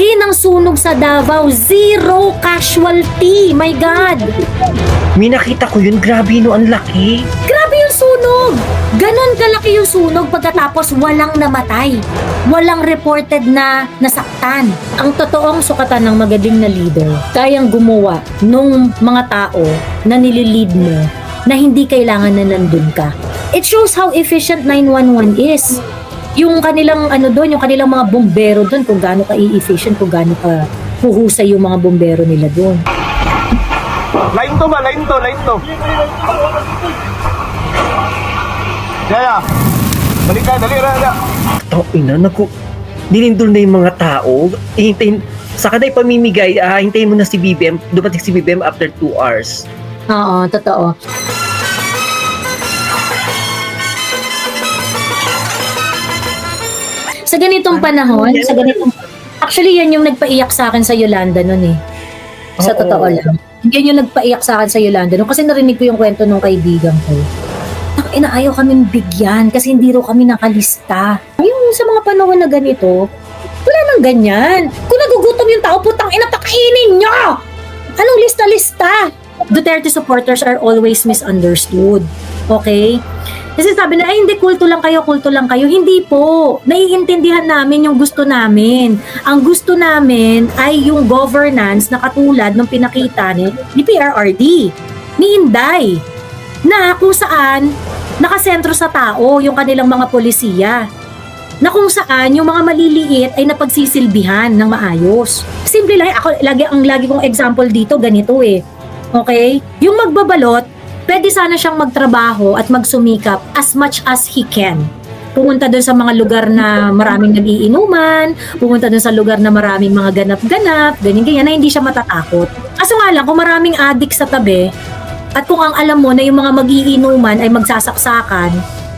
laki ng sunog sa Davao. Zero casualty. My God. May nakita ko yun, grabe no, ang laki. Grabe yung sunog. Ganon kalaki yung sunog pagkatapos walang namatay. Walang reported na nasaktan. Ang totoong sukatan ng magaling na leader, kayang gumawa nung mga tao na nililid mo na hindi kailangan na nandun ka. It shows how efficient 911 is. Yung kanilang ano doon, yung kanilang mga bombero doon, kung gaano ka i-efficient, kung gaano ka huhusay yung mga bombero nila doon. Line to ba? Line to, line to. Yaya. Dali ka, dali, dali. Tao ina, naku, dinindol na yung mga tao. Hintayin, saka na ipamimigay, ah, hintayin mo na si BBM, dumating si BBM after 2 hours. Oo, totoo. Sa ganitong panahon, sa ganitong Actually, yan yung nagpaiyak sa akin sa Yolanda noon eh. Sa Oo. totoo lang. Yan yung nagpaiyak sa akin sa Yolanda noon kasi narinig ko yung kwento ng kaibigan ko. Ang inaayaw kaming bigyan kasi hindi raw kami nakalista. Yung sa mga panahon na ganito, wala nang ganyan. Kung nagugutom yung tao, putang ina, pakainin nyo! Anong lista-lista? Duterte supporters are always misunderstood. Okay? Kasi sabi na, ay hindi, kulto lang kayo, kulto lang kayo. Hindi po. Naiintindihan namin yung gusto namin. Ang gusto namin ay yung governance na katulad ng pinakita ni, ni PRRD, ni Inday, na kung saan nakasentro sa tao yung kanilang mga polisiya na kung saan yung mga maliliit ay napagsisilbihan ng maayos. Simple lang, ako lagi ang lagi kong example dito ganito eh. Okay? Yung magbabalot, pwede sana siyang magtrabaho at magsumikap as much as he can. Pumunta doon sa mga lugar na maraming nagiinuman, pumunta doon sa lugar na maraming mga ganap-ganap, ganyan-ganyan, na hindi siya matatakot. Kaso nga lang, kung maraming adik sa tabi, at kung ang alam mo na yung mga magiinuman ay magsasaksakan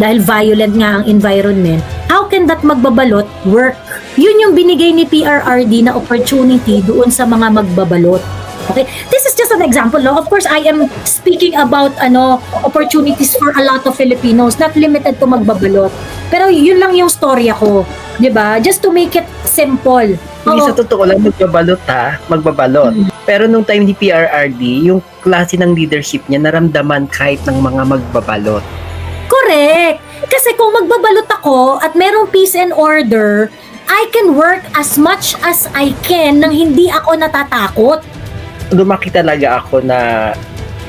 dahil violent nga ang environment, how can that magbabalot work? Yun yung binigay ni PRRD na opportunity doon sa mga magbabalot. Okay? This is just an example, no? Of course, I am speaking about ano opportunities for a lot of Filipinos, not limited to magbabalot. Pero yun lang yung storya ko, 'di ba? Just to make it simple. Hindi sa totoo lang magbabalot ha, magbabalot. Pero nung time ni PRRD, yung klase ng leadership niya naramdaman kahit ng mga magbabalot. Correct. Kasi kung magbabalot ako at merong peace and order, I can work as much as I can nang hindi ako natatakot. Lumaki talaga ako na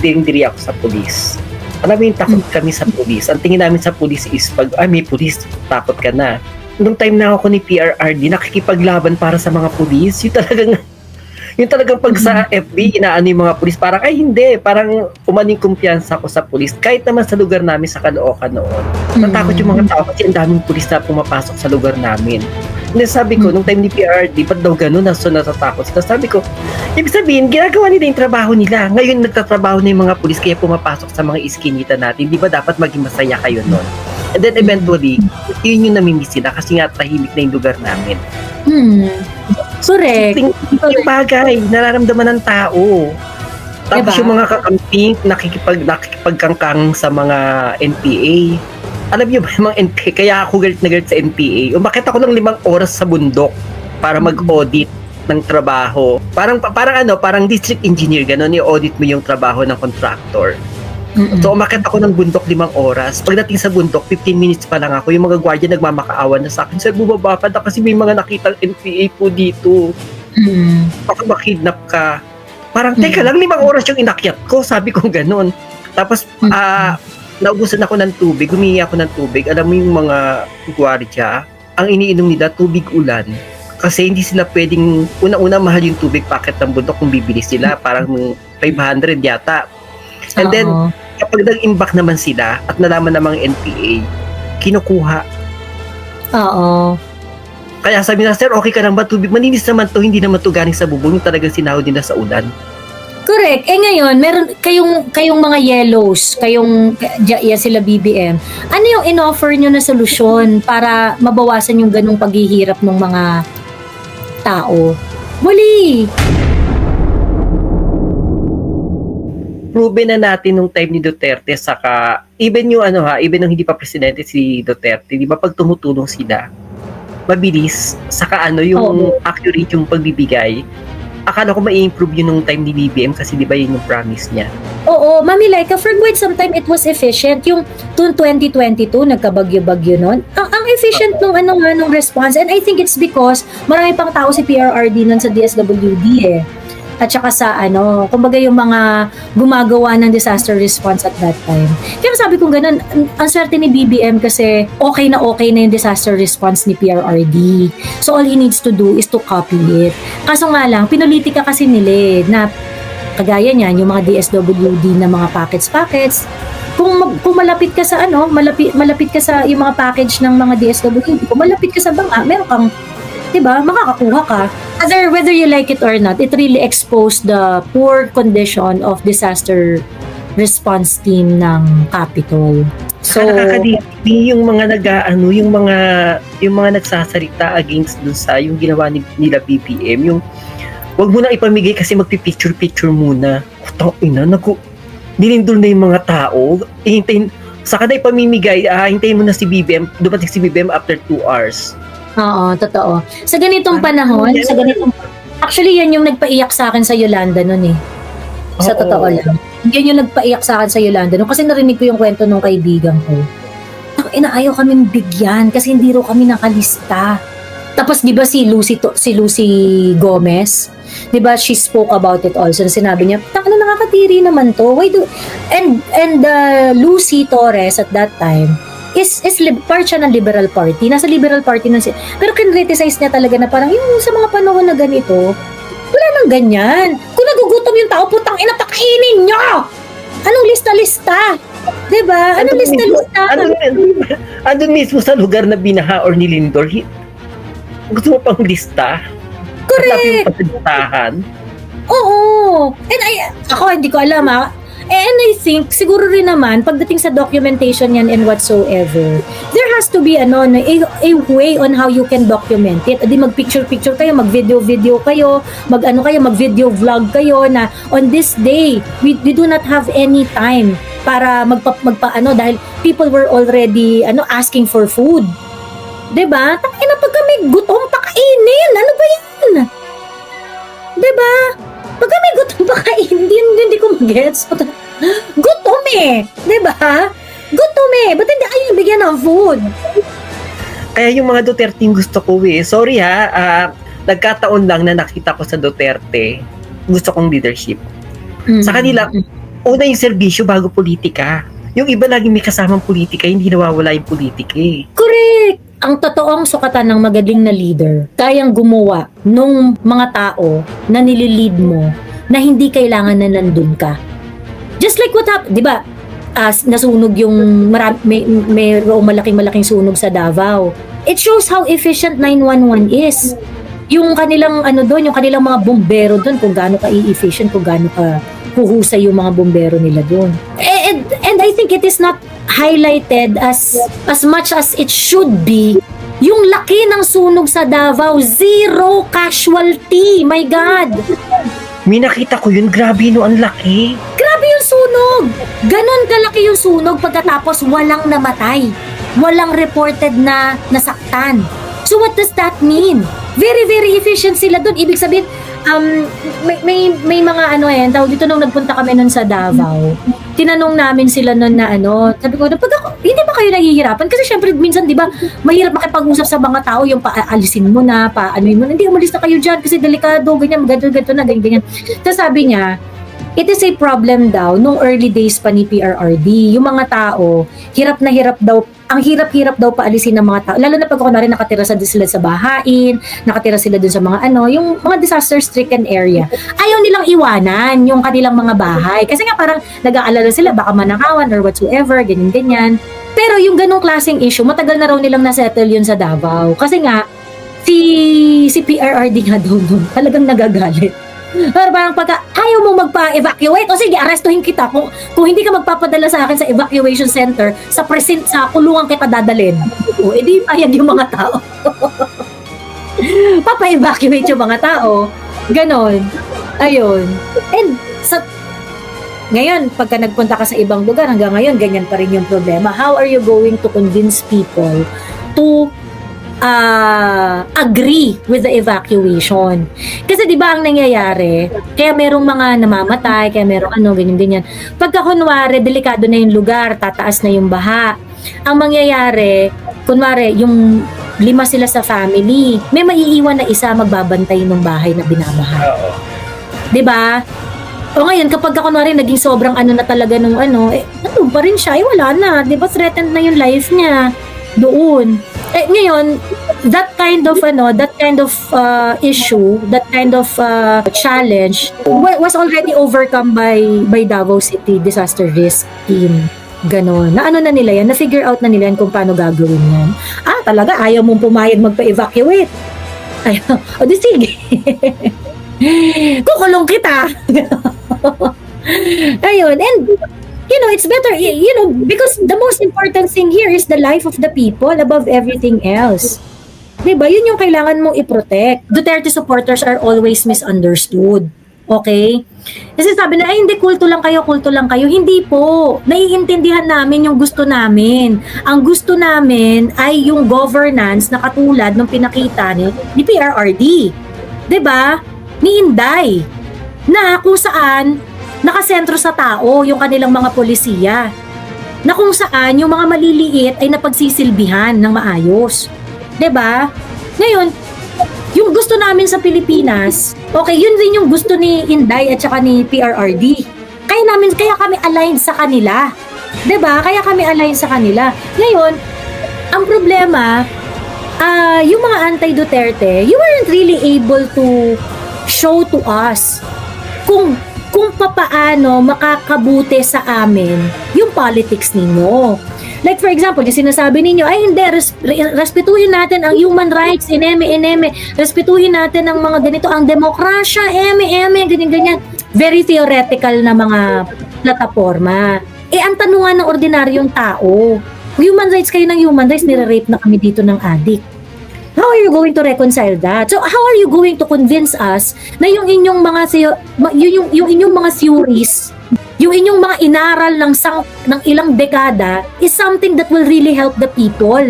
diri ako sa pulis. Alam mo yung takot kami sa pulis. Ang tingin namin sa pulis is pag, ay may pulis, takot ka na. Nung time na ako ni PRRD, nakikipaglaban para sa mga pulis. Yung talagang, yung talagang pag sa FB, inaano yung mga pulis, parang, ay hindi, parang umaning kumpiyansa ko sa pulis. Kahit naman sa lugar namin sa Caloocan noon. Natakot yung mga tao kasi ang daming pulis na pumapasok sa lugar namin. Hindi sabi ko, nung time ni PRD, ba't daw ganun, naso natatakot sila. Sabi ko, ibig sabihin, ginagawa nila yung trabaho nila. Ngayon, nagtatrabaho na yung mga pulis kaya pumapasok sa mga iskinita natin. Di ba dapat maging masaya kayo nun? And then eventually, yun yung namimiss sila kasi nga tahimik na yung lugar namin. Hmm. Correct. Ting, yung bagay, nararamdaman ng tao. Tapos Diba? yung mga kakamping, nakikipag, nakikipagkangkang sa mga NPA. Alam niyo ba yung mga NPA, kaya ako galit na galit sa NPA. Umakit ako ng limang oras sa bundok para mag-audit ng trabaho. Parang parang ano, parang district engineer ganun, i-audit mo yung trabaho ng contractor. Mm-mm. So umakit ako ng bundok limang oras. Pagdating sa bundok, 15 minutes pa lang ako. Yung mga gwardiya nagmamakaawan na sa akin. Sir, bumaba ka na kasi may mga nakitang NPA po dito. Mm. Baka makidnap ka. Parang, teka lang, limang oras yung inakyat ko. Sabi ko ganun. Tapos, ah, naubusan ako ng tubig. Humingi ako ng tubig. Alam mo yung mga gwardiya, ang iniinom nila, tubig ulan. Kasi hindi sila pwedeng, una-una mahal yung tubig packet ng bundok kung bibili sila. Parang 500 yata. And then, Oo. Kapag nag-imbak naman sila at nalaman ng mga NPA, kinukuha. Oo. Kaya sabi na, sir, okay ka lang ba? Tubig, maninis naman to, hindi naman to galing sa bubong, yung talagang sinahod nila sa ulan. Correct. Eh ngayon, meron kayong kayong mga yellows, kayong yan sila BBM. Ano yung inoffer nyo na solusyon para mabawasan yung ganung paghihirap ng mga tao? Wali. Proven na natin nung time ni Duterte saka even yung ano ha, even nung hindi pa presidente si Duterte, di ba pag tumutulong sila, mabilis, saka ano, yung Oo. accurate yung pagbibigay. Akala ko ma-improve yun nung time ni BBM kasi di ba yun yung promise niya. Oo, Mami Laika, for quite some time it was efficient. Yung tuong 2022, nagkabagyo-bagyo nun. Ang, ang efficient nung ano nga nung response. And I think it's because marami pang tao si PRRD nun sa DSWD eh. At saka sa ano, kumbaga yung mga gumagawa ng disaster response at that time. Kaya sabi ko ganun, ang, swerte ni BBM kasi okay na okay na yung disaster response ni PRRD. So all he needs to do is to copy it. Kaso nga lang, pinulitika kasi nila eh, na kagaya niyan, yung mga DSWD na mga packets-packets, kung, kung malapit ka sa ano, malapit, malapit ka sa yung mga package ng mga DSWD, kung malapit ka sa banga, meron kang, di ba, makakakuha ka. Whether, whether you like it or not, it really exposed the poor condition of disaster response team ng Capitol. So, nakakadiri yung mga nag ano, yung mga yung mga nagsasalita against dun sa yung ginawa ni, nila BBM, yung wag mo na ipamigay kasi magpi-picture picture muna. Utang ina, naku nilindol na yung mga tao. Hintayin saka na ipamimigay, ah, hintayin mo na si BBM, dumating si BBM after 2 hours. Oo, totoo. Sa ganitong panahon, sa ganitong Actually, yan yung nagpaiyak sa akin sa Yolanda noon eh. Sa Oo. totoo lang. Yan yung nagpaiyak sa akin sa Yolanda noon kasi narinig ko yung kwento nung kaibigan ko. Ang inaayaw kaming bigyan kasi hindi ro kami nakalista. Tapos 'di ba si Lucy to, si Lucy Gomez, 'di ba she spoke about it also. Na sinabi niya, "Tang ano nakakatiri naman to. Why do and and uh, Lucy Torres at that time is is lib- part siya ng Liberal Party. Nasa Liberal Party na siya. Pero kinriticize niya talaga na parang yung sa mga panahon na ganito, wala nang ganyan. Kung nagugutom yung tao, putang ina, pakainin nyo! Anong lista-lista? 'Di ba? Anong lista-lista? Andun, andun mismo sa lugar na binaha or nilindol, gusto mo pang lista? Correct. Yung pagkatahan. Oo. And I, ako, hindi ko alam ha. And I think, siguro rin naman, pagdating sa documentation yan and whatsoever, there has to be ano, a, a way on how you can document it. Adi mag-picture-picture kayo, mag-video-video kayo, mag-ano kayo, mag-video vlog kayo na on this day, we, we do not have any time para magpa, magpaano dahil people were already ano asking for food. 'Di ba? Tangina pag kami gutom pakainin. Ano ba 'yan? 'Di ba? Pag kami gutom pakainin, hindi, hindi ko magets. Gutom eh. 'Di ba? Gutom eh. Ba't hindi ayaw bigyan ng food? Kaya yung mga Duterte yung gusto ko eh. Sorry ha, ah, nagkataon lang na nakita ko sa Duterte, gusto kong leadership. Sa kanila, una yung serbisyo bago politika. Yung iba laging may kasamang politika, hindi nawawala yung politika eh. Ang totoong sukatan ng magaling na leader, kayang gumawa nung mga tao na nililid mo na hindi kailangan na nandun ka. Just like what happened, di ba? As nasunog yung marami, may, mayroong malaking-malaking sunog sa Davao. It shows how efficient 911 is. Yung kanilang ano doon, yung kanilang mga bombero doon, kung gaano ka efficient kung gaano ka huhusay yung mga bombero nila doon. And, and I think it is not highlighted as as much as it should be yung laki ng sunog sa Davao, zero casualty. My God! May nakita ko yun, grabe no, ang laki. Grabe yung sunog! Ganon kalaki yung sunog pagkatapos walang namatay. Walang reported na nasaktan. So what does that mean? Very, very efficient sila doon. Ibig sabihin, um, may, may, may mga ano eh, tawag dito nung nagpunta kami nun sa Davao, tinanong namin sila nun na ano, sabi ko, pag ako, hindi ba kayo nahihirapan? Kasi syempre, minsan, di ba, mahirap makipag-usap sa mga tao, yung paalisin mo na, paanuin mo hindi, umalis na kayo dyan kasi delikado, ganyan, ganito, ganito ganyan, ganyan. Tapos sabi niya, it is a problem daw nung early days pa ni PRRD. Yung mga tao, hirap na hirap daw, ang hirap-hirap daw paalisin ng mga tao. Lalo na pag ako na rin nakatira sa sila sa bahain, nakatira sila dun sa mga ano, yung mga disaster-stricken area. Ayaw nilang iwanan yung kanilang mga bahay. Kasi nga parang nag-aalala sila, baka manakawan or whatsoever, ganyan-ganyan. Pero yung ganong klaseng issue, matagal na raw nilang nasettle yun sa Davao. Kasi nga, si si PRRD nga daw talagang nagagalit. Pero parang pagka ayaw mo magpa-evacuate, o sige, arestuhin kita. Kung, kung hindi ka magpapadala sa akin sa evacuation center, sa present, sa kulungan kita dadalhin. O, edi payag yung mga tao. Papa-evacuate yung mga tao. Ganon. Ayun. And sa ngayon, pagka nagpunta ka sa ibang lugar, hanggang ngayon, ganyan pa rin yung problema. How are you going to convince people to ah, agree with the evacuation. Kasi 'di ba ang nangyayari, kaya merong mga namamatay, kaya merong ano ganyan ganyan. Pagka kunwari delikado na yung lugar, tataas na yung baha. Ang mangyayari, kunwari yung lima sila sa family, may maiiwan na isa magbabantay ng bahay na binabaha. 'di ba? O ngayon, kapag ka, kunwari naging sobrang ano na talaga nung ano, eh, ano pa rin siya, eh wala na, 'di ba? Threatened na yung life niya doon. Eh ngayon, that kind of ano, that kind of uh, issue, that kind of uh, challenge wa- was already overcome by by Davao City Disaster Risk Team. Ganon. Na ano na nila yan, na-figure out na nila yan kung paano gagawin yan. Ah, talaga, ayaw mong pumayag magpa-evacuate. Ay, o di sige. Kukulong kita. Ayun, and you know, it's better, you know, because the most important thing here is the life of the people above everything else. 'Di ba? Yun yung kailangan mong i-protect. Duterte supporters are always misunderstood. Okay? Kasi sabi na, ay hindi, kulto lang kayo, kulto lang kayo. Hindi po. Naiintindihan namin yung gusto namin. Ang gusto namin ay yung governance na katulad ng pinakita ni, ni PRRD. ba? Ni Inday. Na kung saan nakasentro sa tao yung kanilang mga polisiya. Na kung saan yung mga maliliit ay napagsisilbihan ng maayos. ba? Ngayon, yung gusto namin sa Pilipinas, okay, yun din yung gusto ni Inday at saka ni PRRD. Kaya namin, kaya kami aligned sa kanila. ba? Kaya kami aligned sa kanila. Ngayon, ang problema, ah yung mga anti-Duterte, you weren't really able to show to us kung kung papaano makakabuti sa amin yung politics ninyo. Like for example, yung sinasabi ninyo, ay hindi, res- re- respetuhin natin ang human rights, ineme, ineme, respetuhin natin ang mga ganito, ang demokrasya, eme, eme, ganyan-ganyan. Very theoretical na mga plataforma. Eh, ang tanungan ng ordinaryong tao, human rights kayo ng human rights, nire-rape na kami dito ng addict. How are you going to reconcile that? So how are you going to convince us na yung inyong mga yung, yung, yung inyong mga theories, yung inyong mga inaral ng sang ng ilang dekada is something that will really help the people.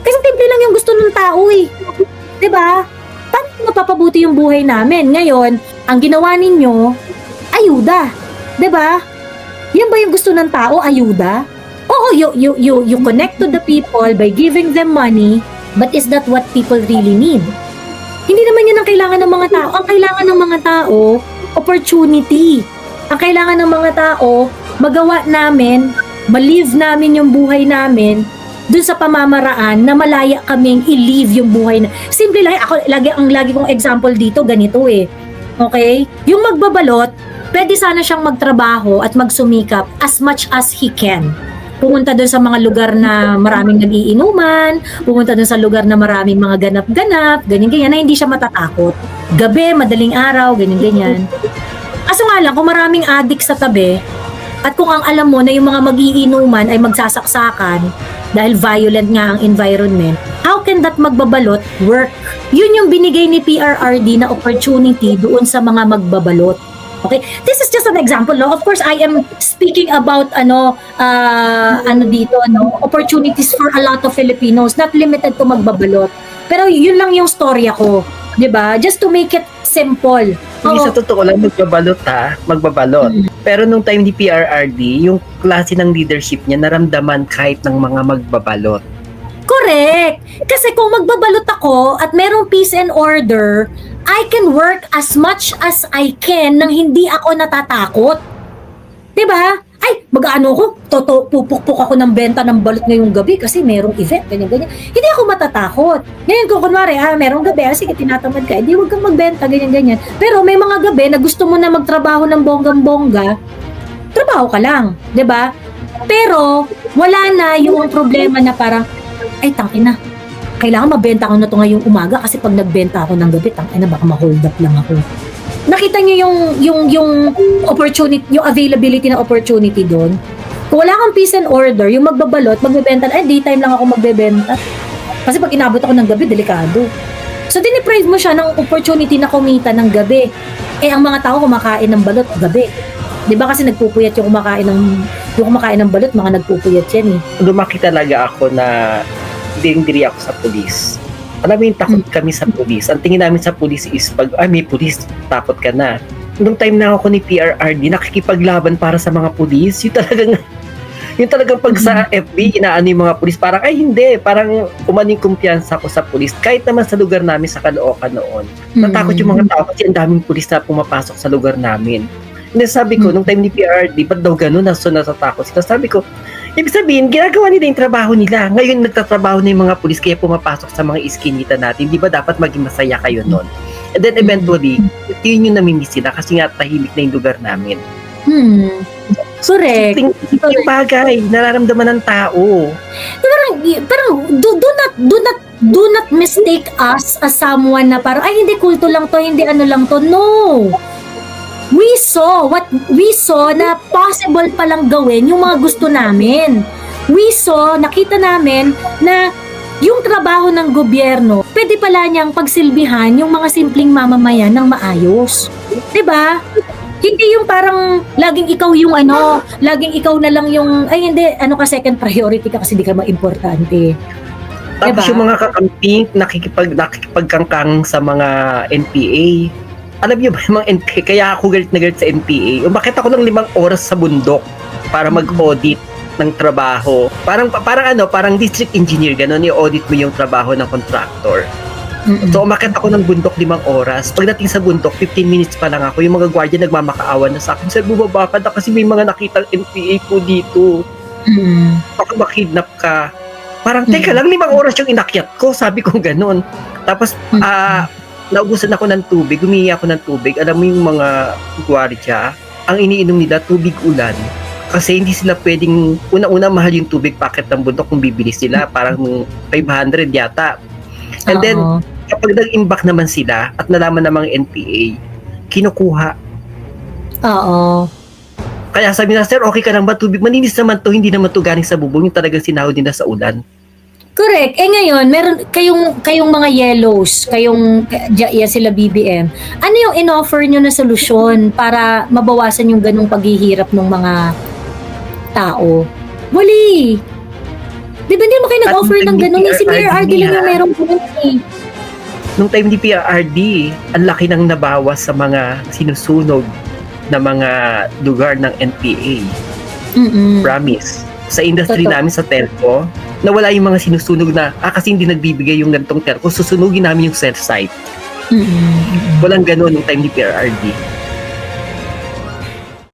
Kasi simple lang yung gusto ng tao eh. 'Di ba? Paano mapapabuti yung buhay namin? Ngayon, ang ginawa ninyo, ayuda. 'Di ba? Yan ba yung gusto ng tao, ayuda? Oo, you, you, you, you connect to the people by giving them money, but is that what people really need? Hindi naman yan ang kailangan ng mga tao. Ang kailangan ng mga tao, opportunity. Ang kailangan ng mga tao, magawa namin, malive namin yung buhay namin dun sa pamamaraan na malaya kaming i-live yung buhay na. Simple lang, ako, lagi, ang lagi kong example dito, ganito eh. Okay? Yung magbabalot, pwede sana siyang magtrabaho at magsumikap as much as he can. Pumunta doon sa mga lugar na maraming nagiinuman, pumunta doon sa lugar na maraming mga ganap-ganap, ganyan-ganyan, na hindi siya matatakot. Gabi, madaling araw, ganyan-ganyan. Kaso nga lang, kung maraming addict sa tabi, at kung ang alam mo na yung mga magiinuman ay magsasaksakan dahil violent nga ang environment, how can that magbabalot work? Yun yung binigay ni PRRD na opportunity doon sa mga magbabalot. Okay? This is just an example, no? Of course, I am speaking about ano ah, ano dito, ano, opportunities for a lot of Filipinos, not limited to magbabalot. Pero yun lang yung storya ko, 'di ba? Just to make it simple. Hindi sa totoo lang magbabalot ha, magbabalot. Pero nung time ni PRRD, yung klase ng leadership niya naramdaman kahit ng mga magbabalot. Correct. Kasi kung magbabalot ako at merong peace and order, I can work as much as I can nang hindi ako natatakot. 'Di ba? Ay, mag-ano ko, toto, pupukpuk ako ng benta ng balot ngayong gabi kasi merong event, ganyan, ganyan. Hindi ako matatakot. Ngayon kung kunwari, ah, merong gabi, ah, sige, tinatamad ka, hindi, huwag kang magbenta, ganyan, ganyan. Pero may mga gabi na gusto mo na magtrabaho ng bonggang-bongga, trabaho ka lang, ba? Pero, wala na yung problema na parang, ay, tangina, kailangan mabenta ko na to ngayong umaga kasi pag nagbenta ako ng gabi, tangina, baka ma-hold up lang ako. Nakita niyo yung, yung, yung opportunity, yung availability na opportunity doon? Kung wala kang peace and order, yung magbabalot, magbebenta, ay, daytime lang ako magbebenta. Kasi pag inabot ako ng gabi, delikado. So, diniprive mo siya ng opportunity na kumita ng gabi. Eh, ang mga tao kumakain ng balot gabi. Di ba kasi nagpupuyat yung kumakain ng yung kumakain ng balot, mga nagpupuyat yan eh. Lumaki talaga ako na dindiri ako sa pulis. Alam mo yung takot kami sa pulis. Ang tingin namin sa pulis is pag, ah, may pulis, takot ka na. Nung time na ako ni PRRD, nakikipaglaban para sa mga pulis. Yung talagang, yung talagang pag sa FB, inaano yung mga pulis, parang, ay hindi, parang umaning kumpiyansa ko sa pulis. Kahit naman sa lugar namin sa Caloocan noon. Natakot yung mga tao kasi ang daming pulis na pumapasok sa lugar namin. Hindi sabi ko, Mm. nung time ni PRD, ba't daw ganun? Naso natatakot sila. Sabi ko, ibig sabihin, ginagawa nila yung trabaho nila. Ngayon, nagtatrabaho na yung mga pulis kaya pumapasok sa mga iskinita natin. Di ba dapat maging masaya kayo nun? And then eventually, yun yung namimiss sila kasi nga tahimik na yung lugar namin. Hmm. Correct. Ting, yung bagay, nararamdaman ng tao. parang, parang do, do not do not do not mistake us as someone na parang ay hindi kulto lang to, hindi ano lang to. No. We saw what we saw na possible palang gawin yung mga gusto namin. We saw, nakita namin na yung trabaho ng gobyerno, pwede pala niyang pagsilbihan yung mga simpleng mamamayan ng maayos. 'Di ba? Hindi yung parang laging ikaw yung ano, laging ikaw na lang yung, ay hindi, ano ka second priority ka kasi di ka maimportante. Tapos Diba? yung mga kakamping, nakikipag, nakikipagkangkang sa mga NPA. Alam niyo ba yung mga NPA? Kaya ako galit na galit sa NPA. Umakit ako ng limang oras sa bundok para mag-audit ng trabaho. Parang parang ano, parang district engineer ganun, i-audit mo yung trabaho ng contractor. So umakit ako ng bundok limang oras. Pagdating sa bundok, 15 minutes pa lang ako. Yung mga gwardiya nagmamakaawa na sa akin. Sir, bumaba ka na kasi may mga nakitang NPA po dito. Mm. Baka makidnap ka. Parang, teka lang, limang oras yung inakyat ko. Sabi ko ganun. Tapos, ah, naubusan ako ng tubig. Humingi ako ng tubig. Alam mo yung mga gwardiya, ang iniinom nila, tubig ulan. Kasi hindi sila pwedeng, una-una mahal yung tubig packet ng bundok kung bibili sila. Parang 500 yata. And then, Oo. kapag nag-imbak naman sila at nalaman ng mga NPA, kinukuha. Oo. Kaya sabi na, sir, okay ka lang ba tubig? Maninis naman to, hindi naman to galing sa bubong, yung talagang sinahod nila sa ulan. Correct. Eh ngayon, meron kayong kayong mga yellows, kayong yeah, sila BBM. Ano yung inoffer nyo na solusyon para mabawasan yung ganung paghihirap ng mga tao? Wali. Di ba hindi mo kayo nag-offer ng ganun? Eh, si PRRD lang yung nga. merong ganun eh. Nung time ni PRRD, ang laki nang nabawas sa mga sinusunog na mga lugar ng NPA. Mm-mm. Promise. Sa industry Totoo. namin sa telco, nawala yung mga sinusunog na, ah kasi hindi nagbibigay yung ganitong telco, susunugin namin yung cell site. Mm-mm. Walang ganun nung time ni PRRD.